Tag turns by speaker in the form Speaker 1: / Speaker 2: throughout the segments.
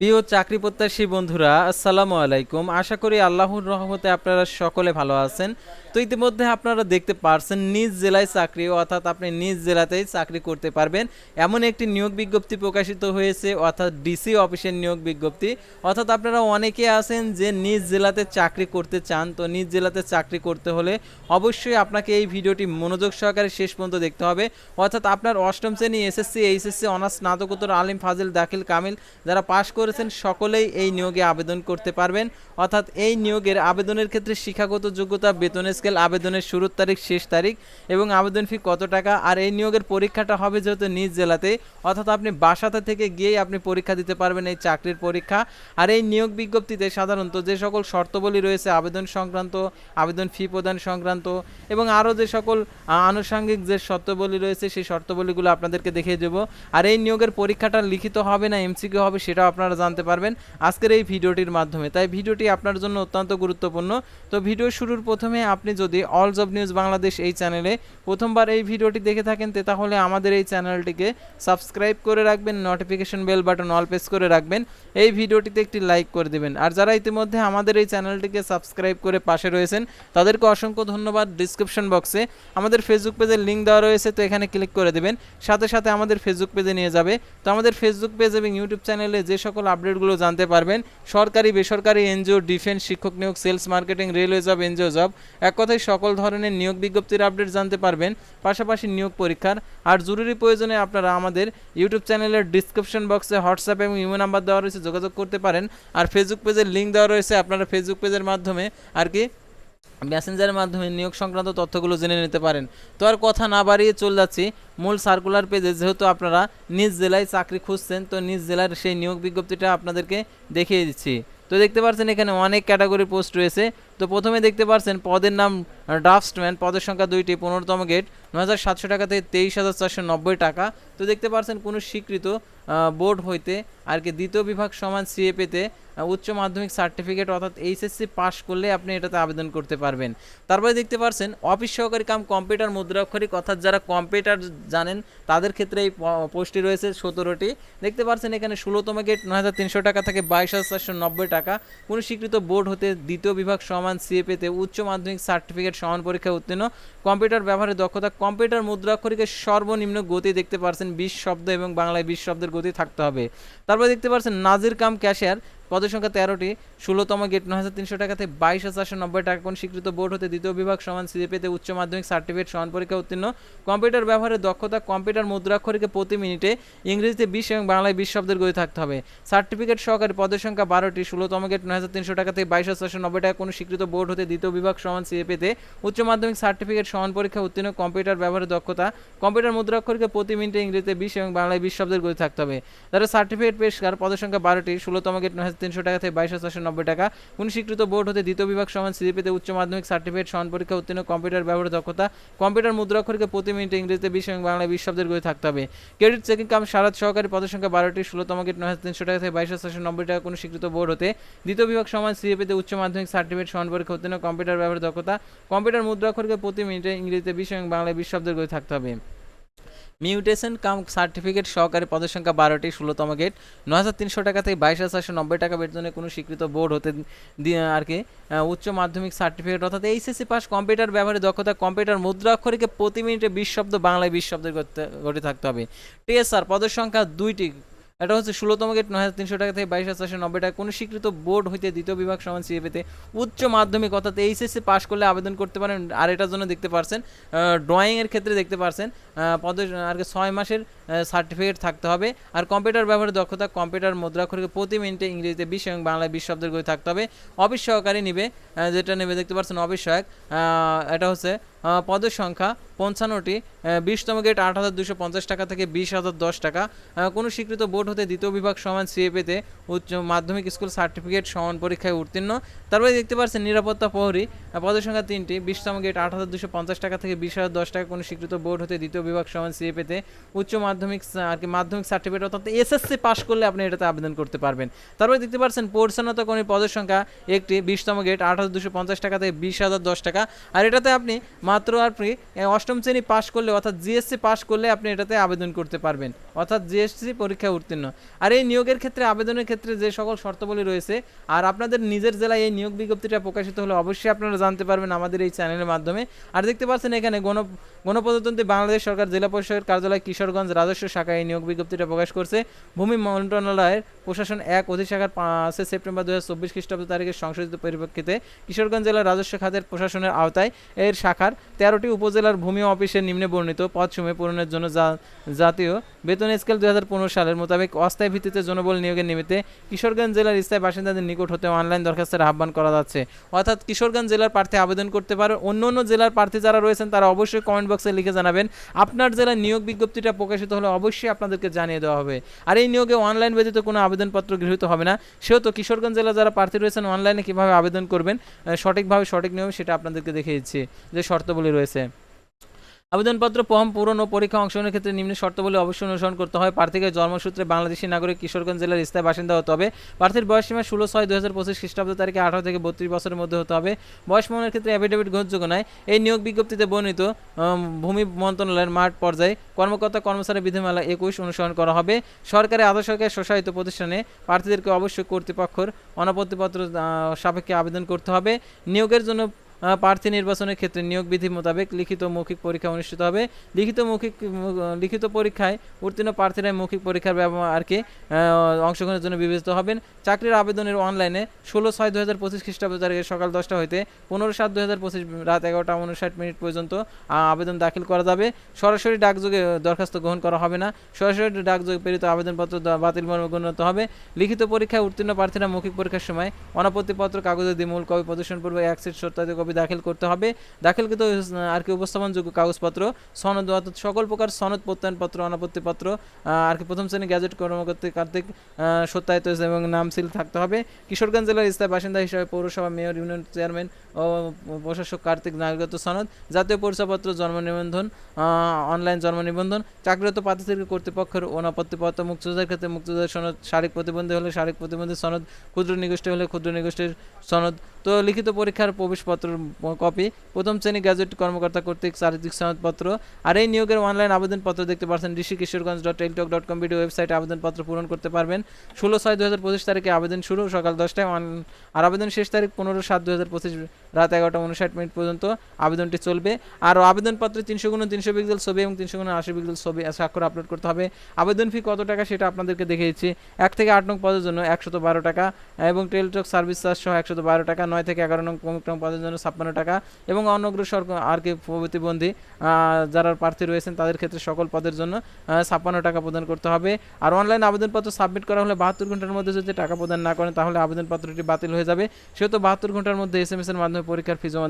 Speaker 1: প্রিয় চাকরি প্রত্যাশী বন্ধুরা, আসসালামু আলাইকুম। আশা করি আল্লাহর রহমতে আপনারা সকলে ভালো আছেন। তো ইতিমধ্যে আপনারা দেখতে পারছেন, নিজ জেলায় চাকরি, অর্থাৎ আপনি নিজ জেলাতেই চাকরি করতে পারবেন। এমন একটি নিয়োগ বিজ্ঞপ্তি প্রকাশিত হয়েছে, অর্থাৎ ডিসি অফিসের নিয়োগ বিজ্ঞপ্তি। অর্থাৎ আপনারা অনেকে আছেন যে নিজ জেলাতে চাকরি করতে চান। তো নিজ জেলাতে চাকরি করতে হলে অবশ্যই আপনাকে এই ভিডিওটি মনোযোগ সহকারে শেষ পর্যন্ত দেখতে হবে। অর্থাৎ আপনার অষ্টম শ্রেণি এসএসসি, এইচএসসি, অনার্স, স্নাতকোত্তর, আলিম, ফাজিল, দাখিল, কামিল, যারা পাশ করেছেন, সকলেই এই নিয়োগে আবেদন করতে পারবেন। অর্থাৎ এই নিয়োগের আবেদনের ক্ষেত্রে শিক্ষাগত যোগ্যতা, বেতন স্কেল, আবেদনের শুরুর তারিখ, শেষ তারিখ এবং আবেদন ফি কত টাকা, আর এই নিয়োগের পরীক্ষাটা হবে যেহেতু নিজ জেলাতে, অর্থাৎ আপনি বাসাতে থেকে গিয়েই আপনি পরীক্ষা দিতে পারবেন এই চাকরির পরীক্ষা। আর এই নিয়োগ বিজ্ঞপ্তিতে সাধারণত যে সকল শর্তাবলী রয়েছে, আবেদন সংক্রান্ত, আবেদন ফি প্রদান সংক্রান্ত এবং আরও যে সকল আনুষঙ্গিক যে শর্তাবলী রয়েছে, সেই শর্তাবলীগুলো আপনাদেরকে দেখিয়ে দেবো। আর এই নিয়োগের পরীক্ষাটা লিখিত হবে না, এমসিকিউ হবে, সেটাও আপনারা জানতে পারবেন আজকের এই ভিডিওটির মাধ্যমে। তাই ভিডিওটি আপনার জন্য অত্যন্ত গুরুত্বপূর্ণ। তো ভিডিও শুরুর প্রথমে আপনি যদি অল জব নিউজ বাংলাদেশ এই চ্যানেলে প্রথমবার এই ভিডিওটি দেখে থাকেন তাহলে আমাদের এই চ্যানেলটিকে সাবস্ক্রাইব করে রাখবেন notification bell button all press করে রাখবেন, এই ভিডিওটিতে একটি লাইক করে দেবেন। আর যারা ইতিমধ্যে আমাদের এই চ্যানেলটিকে সাবস্ক্রাইব করে পাশে রয়েছেন, তাদেরকে অসংখ্য ধন্যবাদ ডিসক্রিপশন বক্সে আমাদের ফেসবুক পেজের লিঙ্ক দেওয়া রয়েছে, তো এখানে ক্লিক করে দেবেন। সাথে সাথে আমাদের ফেসবুক পেজে নিয়ে যাবে। তো আমাদের ফেসবুক পেজ এবং ইউটিউব চ্যানেলে যে সকল আপডেটগুলো জানতে পারবেন। সরকারি, বেসরকারি এনজিও, ডিফেন্স, শিক্ষক নিয়োগ, sales marketing, railway job, NGO job, এক কথায় সকল ধরনের নিয়োগ বিজ্ঞপ্তির আপডেট জানতে পারবেন, পাশাপাশি নিয়োগ পরীক্ষার। আর জরুরি প্রয়োজনে আপনারা আমাদের ইউটিউব চ্যানেলের ডিসক্রিপশন বক্সে হোয়াটসঅ্যাপ এবং ইমো নাম্বার দেওয়া রয়েছে, যোগাযোগ করতে পারেন। আর ফেসবুক পেজের লিঙ্ক দেওয়া রয়েছে, আপনারা ফেসবুক পেজের মাধ্যমে আর কি মেসেঞ্জারের মাধ্যমে নিয়োগ সংক্রান্ত তথ্যগুলো জেনে নিতে পারেন। তো আর কথা না বাড়িয়ে চলে যাচ্ছি। মূল সার্কুলার পেজে যেহেতু আপনারা নিজ জেলায় চাকরি খুঁজছেন, তো নিজ জেলার সেই নিয়োগ বিজ্ঞপ্তিটা আপনাদেরকে দেখিয়ে দিচ্ছি। তো দেখতে পাচ্ছেন এখানে অনেক ক্যাটাগরি পোস্ট রয়েছে। তো প্রথমে দেখতে পাচ্ছেন পদের নাম ড্রাফটসম্যান। পদের সংখ্যা দুইটি, পনেরোতম গেট ন হাজার সাতশো টাকা থেকে তেইশ হাজার চারশো নব্বই টাকা। তো দেখতে পাচ্ছেন কোনো স্বীকৃত বোর্ড হইতে আর কি দ্বিতীয় বিভাগ সমান সিএপিতে উচ্চ মাধ্যমিক সার্টিফিকেট অর্থাৎ এইচএসসি পাস করলে আপনি এটাতে আবেদন করতে পারবেন। তারপরে দেখতে পাচ্ছেন অফিস সহকারী কাম কম্পিউটার মুদ্রাক্ষরিক অর্থাৎ যারা কম্পিউটার জানেন, তাদের ক্ষেত্রে এই পোস্টটি রয়েছে সতেরোটি। দেখতে পাচ্ছেন এখানে ষোলোতম গেট, নয় হাজার তিনশো টাকা থেকে বাইশ হাজার চারশো নব্বই টাকা। কোনো স্বীকৃত বোর্ড হতে দ্বিতীয় বিভাগ সমান সিএপিতে উচ্চ মাধ্যমিক সার্টিফিকেট সমান পরীক্ষায় উত্তীর্ণ। কম্পিউটার ব্যবহারের দক্ষতা, কম্পিউটার মুদ্রাক্ষরিকের সর্বনিম্ন গতি দেখতে পারছেন বিশ শব্দ এবং বাংলায় বিশ শব্দের গতি থাকতে হবে। তারপরে দেখতে পাচ্ছেন নাজির কাম ক্যাশিয়ার, পদের সংখ্যা তেরোটি, ষোলোতম গেট নয় হাজার তিনশো টাকা থেকে বাইশ হাজার চারশো নব্বই টাকা কোন স্বীকৃত বোর্ড হতে দ্বিতীয় বিভাগ সমান সিজিপিতে উচ্চ মাধ্যমিক সার্টিফিকেট সমান পরীক্ষা উত্তীর্ণ। কম্পিউটার ব্যবহারের দক্ষতা, কম্পিউটার মুদ্রাক্ষরিকে প্রতি মিনিটে ইংরেজিতে বিশ এবং বাংলায় বিশ শব্দের গতি থাকতে হবে। সার্টিফিকেট সহকারী পদের সংখ্যা বারোটি, ষোলোতম গেট নয় হাজার তিনশো টাকা থেকে বাইশ হাজার চারশো নব্বই টাকা কোনো স্বীকৃত বোর্ড হতে দ্বিতীয় বিভাগ সমান সিএপিতে উচ্চ মাধ্যমিক সার্টিফিকেট সমান পরীক্ষা উত্তীর্ণ কম্পিউটার ব্যবহারের দক্ষতা, কম্পিউটার মুদ্রাক্ষরকে প্রতি মিনিটে ইংরেজিতে বিশ এবং বাংলায় বিশ শব্দের গতি থাকতে হবে। তারা সার্টিফিকেট পেশকার পদের সংখ্যা বারোটি, ষোলোতম গেট নয় তিনশো টাকা থেকে বাইশ চারশো নব্বই টাকা। কোন স্বীকৃত বোর্ড হতে দ্বিতীয় বিভাগ সমান সিজিপিতে উচ্চ মাধ্যমিক সার্টিফিকেট, সমান পরীক্ষা উত্তীর্ণ কম্পিউটার ব্যবহারের দক্ষতা, কম্পিউটার মুদ্রাক্ষরকে প্রতি মিনিটে ইংরেজিতে বিশ এবং বাংলায় বিশ শব্দের গতি থাকতে হবে। ক্রেডিট চেকিং কাম সারাত সহকারী পদের সংখ্যা বারোটি, ষোলোতম গেট নয় হাজার তিনশো টাকা থেকে বাইশ চারশো নব্বই টাকা কোনো স্বীকৃত বোর্ড হতে দ্বিতীয় বিভাগ সমান সিএপিতে উচ্চ মাধ্যমিক সার্টিফিকেট, সমান পরীক্ষা উত্তীর্ণ কম্পিউটার ব্যবহারের দক্ষতা, কম্পিউটার মুদ্রাক্ষরকে প্রতি মিনিটে ইংরেজিতে বিশ এবং বাংলায় বিশ শব্দের থাকতে হবে। মিউটেশন কাম সার্টিফিকেট সহকারী পদের সংখ্যা বারোটি, ষোলোতম গেট নয় হাজার তিনশো টাকা থেকে বাইশ হাজার চারশো নব্বই টাকা বেতনে কোনো স্বীকৃত বোর্ড হতে আর কি উচ্চ মাধ্যমিক সার্টিফিকেট অর্থাৎ এইচএসসি পাস কম্পিউটার ব্যবহারে দক্ষতা, কম্পিউটার মুদ্রাক্ষরিকে প্রতি মিনিটে বিশ শব্দ, বাংলায় বিশ শব্দের গতি থাকতে হবে। টিএসআর, পদের সংখ্যা দুইটি এটা হচ্ছে ষোলোতম গেট, নয় হাজার তিনশো টাকা থেকে বাইশ হাজার চারশো নব্বই টাকা। কোনো স্বীকৃত বোর্ড হইতে দ্বিতীয় বিভাগ সমান সিএপিতে উচ্চ মাধ্যমিক অর্থাৎ এইচএসসি পাস করলে আবেদন করতে পারেন। আর এটার জন্য দেখতে পারছেন ড্রয়িংয়ের ক্ষেত্রে দেখতে পারছেন পদের, আর কি ছয় মাসের সার্টিফিকেট থাকতে হবে। আর কম্পিউটার ব্যবহারের দক্ষতা কম্পিউটার মুদ্রাক্ষরিকে প্রতি মিনিটে ইংরেজিতে বিশ এবং বাংলায় বিশ শব্দের গতি থাকতে হবে। অফিস সহকারী নিবে যেটা নেবে দেখতে পারছেন সহায়ক এটা হচ্ছে পদের সংখ্যা পঞ্চান্নটি বিশতম গেট আট হাজার দুশো পঞ্চাশ টাকা থেকে বিশ হাজার দশ টাকা। কোনো স্বীকৃত বোর্ড হতে দ্বিতীয় বিভাগ সমান সিএপিতে উচ্চ মাধ্যমিক স্কুল সার্টিফিকেট সমান পরীক্ষায় উত্তীর্ণ। তারপরে দেখতে পাচ্ছেন নিরাপত্তা প্রহরী পদের সংখ্যা তিনটি, বিশতম গেট আট হাজার দুশো পঞ্চাশ টাকা থেকে বিশ হাজার দশ টাকা। কোনো স্বীকৃত বোর্ড হতে দ্বিতীয় বিভাগ সমান সিএপিতে উচ্চ মাধ্যমিক আর কি মাধ্যমিক সার্টিফিকেট অর্থাৎ এসএসসি পাস করলে আপনি এটাতে আবেদন করতে পারবেন। তারপরে দেখতে পাচ্ছেন পরিচ্ছন্নতা কর্মী পদের সংখ্যা একটি, বিশতম গেট আট হাজার দুশো পঞ্চাশ টাকা থেকে বিশ হাজার দশ টাকা। আর এটাতে আপনি মাত্র আপনি অষ্টম শ্রেণি পাশ করলে, অর্থাৎ জিএসসি পাশ করলে আপনি এটাতে আবেদন করতে পারবেন। অর্থাৎ জিএসসি পরীক্ষা উত্তীর্ণ। আর এই নিয়োগের ক্ষেত্রে, আবেদনের ক্ষেত্রে যে সকল শর্তাবলী রয়েছে, আর আপনাদের নিজের জেলায় এই নিয়োগ বিজ্ঞপ্তিটা প্রকাশিত হলে অবশ্যই আপনারা জানতে পারবেন আমাদের এই চ্যানেলের মাধ্যমে। আর দেখতে পাচ্ছেন এখানে গণ গণপ্রজাতন্ত্রী বাংলাদেশ সরকার জেলা পরিষদের কার্যালয় কিশোরগঞ্জ রাজস্ব শাখায় নিয়োগ বিজ্ঞপ্তিটা প্রকাশ করছে। ভূমি মন্ত্রণালয়ের প্রশাসন এক অধিশাখার পাঁচে সেপ্টেম্বর দু হাজার চব্বিশ খ্রিস্টাব্দ তারিখের সংশোধিত পরিপ্রেক্ষিতে কিশোরগঞ্জ জেলার রাজস্ব খাতের প্রশাসনের আওতায় এর শাখার তেরোটি উপজেলার ভূমি অফিসের নিম্নে বর্ণিত পদসমূহে পূরণের জন্য জাতীয় বেতন স্কেল দুই হাজার পনেরো সালের মোতাবেক অস্থায়ী ভিত্তিতে জনবল নিয়োগের নিমিত্তে কিশোরগঞ্জ জেলার স্থায়ী বাসিন্দাদের নিকট হতে অনলাইন দরখাস্তের আহ্বান করা যাচ্ছে। অর্থাৎ কিশোরগঞ্জ জেলার প্রার্থী আবেদন করতে পারে। অন্য অন্য জেলার প্রার্থী যারা রয়েছেন, তারা অবশ্যই কমেন্ট বক্সে লিখে জানাবেন। আপনার জেলার নিয়োগ বিজ্ঞপ্তিটা প্রকাশিত হলে অবশ্যই আপনাদেরকে জানিয়ে দেওয়া হবে। আর এই নিয়োগে অনলাইন ব্যতীত কোনো আবেদনপত্র গৃহীত হবে না। সেহেতু কিশোরগঞ্জ জেলা যারা প্রার্থী রয়েছেন অনলাইনে কীভাবে আবেদন করবেন সঠিকভাবে সঠিক নিয়ম সেটা আপনাদেরকে দেখিয়ে দিচ্ছি। যে শর্তাবলী রয়েছে। আবেদনপত্র, ফর্ম পূরণ ও পরীক্ষা অংশগ্রহণের ক্ষেত্রে নিম্ন শর্তাবলী অবশ্যই অনুসরণ করতে হয়। প্রার্থীকে জন্মসূত্রে বাংলাদেশী নাগরিক কিশোরগঞ্জ জেলার স্থায়ী বাসিন্দা হতে হবে। প্রার্থীর বয়স সীমা ষোলো, ছয় দু হাজার পঁচিশ খ্রিস্টাব্দ তারিখে আঠারো থেকে বত্রিশ বছরের মধ্যে হতে হবে। বয়স প্রমাণের ক্ষেত্রে অ্যাফিডেভিট গ্রহণযোগ্য নয়। এই নিয়োগ বিজ্ঞপ্তিতে বর্ণিত ভূমি মন্ত্রণালয়ের মাঠ পর্যায়ে কর্মকর্তা কর্মচারী বিধিমালা একুশ অনুসরণ করা হবে। সরকারি আধা সরকারি স্বশাসিত প্রতিষ্ঠানে প্রার্থীদেরকে অবশ্যই কর্তৃপক্ষের অনাপত্তিপত্র সাপেক্ষে আবেদন করতে হবে। নিয়োগের জন্য প্রার্থী নির্বাচনের ক্ষেত্রে নিয়োগ বিধি মোতাবেক লিখিত মৌখিক পরীক্ষা অনুষ্ঠিত হবে। লিখিত মৌখিক লিখিত পরীক্ষায় উত্তীর্ণ প্রার্থীরা মৌখিক পরীক্ষার ব্যবহারকে অংশগ্রহণের জন্য বিবেচিত হবেন। চাকরির আবেদনের অনলাইনে ষোলো ছয় দু হাজার পঁচিশ খ্রিস্টাব্দ তারিখে সকাল দশটা হইতে পনেরো সাত দু হাজার পঁচিশ রাত এগারোটা উনষাট মিনিট পর্যন্ত আবেদন দাখিল করা যাবে। সরাসরি ডাকযোগে দরখাস্ত গ্রহণ করা হবে না। সরাসরি ডাকযোগে প্রেরিত আবেদনপত্র বাতিল মর্মে গণ্য হবে। লিখিত পরীক্ষায় উত্তীর্ণ প্রার্থীরা মৌখিক পরীক্ষার সময় অনাপত্তিপত্র কাগজে দিয়ে মূল কপি প্রদর্শন পূর্বে এক সেট সত্যাদি কপি দাখিল করতে হবে। দাখিলকৃত আর কি উপস্থাপনযোগ্য কাগজপত্র, সনদ, অর্থাৎ সকল প্রকার সনদ প্রত্যয়নপত্র, অনাপত্তিপত্র আর কি প্রথম শ্রেণি গ্যাজেট, কর্মকর্তা, কর্তৃক সত্যায়িত এবং নাম সিল থাকতে হবে। কিশোরগঞ্জ জেলার স্থায়ী বাসিন্দা হিসাবে পৌরসভা মেয়র, ইউনিয়ন চেয়ারম্যান ও প্রশাসক কার্তিক নাগরিকত্ব সনদ, জাতীয় পরিচয়পত্র, জন্ম নিবন্ধন অনলাইন জন্ম নিবন্ধন, চাকরিরত প্রার্থীদের কর্তৃপক্ষের অনাপত্তিপত্র মুক্তিযোদ্ধার ক্ষেত্রে মুক্তিযোদ্ধার সনদ, শারীরিক প্রতিবন্ধী হলে শারীরিক প্রতিবন্ধী সনদ, ক্ষুদ্র নিগোষ্ঠী হলে ক্ষুদ্র নিগোষ্ঠীর সনদ তো লিখিত পরীক্ষার প্রবেশপত্র কপি। প্রথম শ্রেণি গ্যাজেট কর্মকর্তা কর্তৃক চারিত্রিক সনদপত্র। আর এই নিয়োগের অনলাইন আবেদনপত্র দেখতে পাচ্ছেন Rishi Kishoreganj dot Teletalk dot com video ওয়েবসাইটে আবেদনপত্র পূরণ করতে পারবেন। ষোলো ছয় দু হাজার পঁচিশ তারিখে আবেদন শুরু, সকাল দশটায় আর আবেদন শেষ তারিখ পনেরো সাত দু হাজার পঁচিশ রাত এগারোটা উনষাট মিনিট পর্যন্ত আবেদনটি চলবে। আর আবেদনপত্রে তিনশো গুণ তিনশো পিক্সেল ছবি এবং তিনশো গুণ আশি পিক্সেল ছবি স্বাক্ষর আপলোড করতে হবে। আবেদন ফি কত টাকা সেটা আপনাদেরকে দেখিয়েছি। এক থেকে আট নং পদের জন্য একশত বারো টাকা এবং টেলিটক সার্ভিস চার্জ সহ একশত বারো টাকা। নয় থেকে এগারো নং প্রমুখ পদের জন্য ছাপ্পান্ন টাকা এবং অনগ্রসর আর কি প্রতিবন্ধী যারা প্রার্থী রয়েছেন তাদের ক্ষেত্রে সকল পদের জন্য ছাপ্পান্ন টাকা প্রদান করতে হবে। আর অনলাইন আবেদনপত্র সাবমিট করা হলে বাহাত্তর ঘণ্টার মধ্যে যদি টাকা প্রদান না করেন তাহলে আবেদনপত্রটি বাতিল হয়ে যাবে। সেহেতু বাহাত্তর ঘণ্টার মধ্যে এস এম এস এর মাধ্যমে পরীক্ষার ফি জমা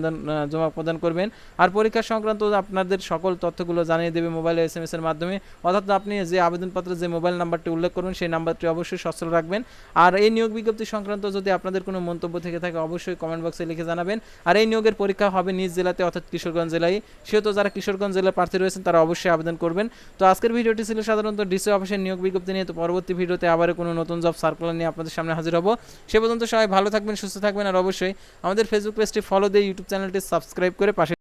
Speaker 1: জমা প্রদান করবেন। আর পরীক্ষা সংক্রান্ত আপনাদের সকল তথ্যগুলো জানিয়ে দেবে মোবাইলে এস এম এস এর মাধ্যমে। অর্থাৎ আপনি যে আবেদনপত্রে যে মোবাইল নাম্বারটি উল্লেখ করবেন সেই নাম্বারটি অবশ্যই সচল রাখবেন। আর এই নিয়োগ বিজ্ঞপ্তি সংক্রান্ত যদি আপনাদের কোনো মন্তব্য থেকে থাকে অবশ্যই কমেন্ট বক্সে লিখে জানাবেন। আর এই নিয়োগের পরীক্ষা হবে নিজ জেলাতে, অর্থাৎ কিশোরগঞ্জ জেলায়। সেহেতু যারা কিশোরগঞ্জ জেলার প্রার্থী রয়েছেন, তারা অবশ্যই আবেদন করবেন। তো আজকের ভিডিওটি ছিল সাধারণত ডিসি অফিসের নিয়োগ বিজ্ঞপ্তি নিয়ে। তো পরবর্তী ভিডিওতে আবার কোনো নতুন জব সার্কুলার নিয়ে আপনাদের সামনে হাজির হব। সে পর্যন্ত সবাই ভালো থাকবেন, সুস্থ থাকবেন। আর অবশ্যই আমাদের ফেসবুক পেজটি ফলো দিয়ে ইউটিউব চ্যানেলটি সাবস্ক্রাইব করে পাশে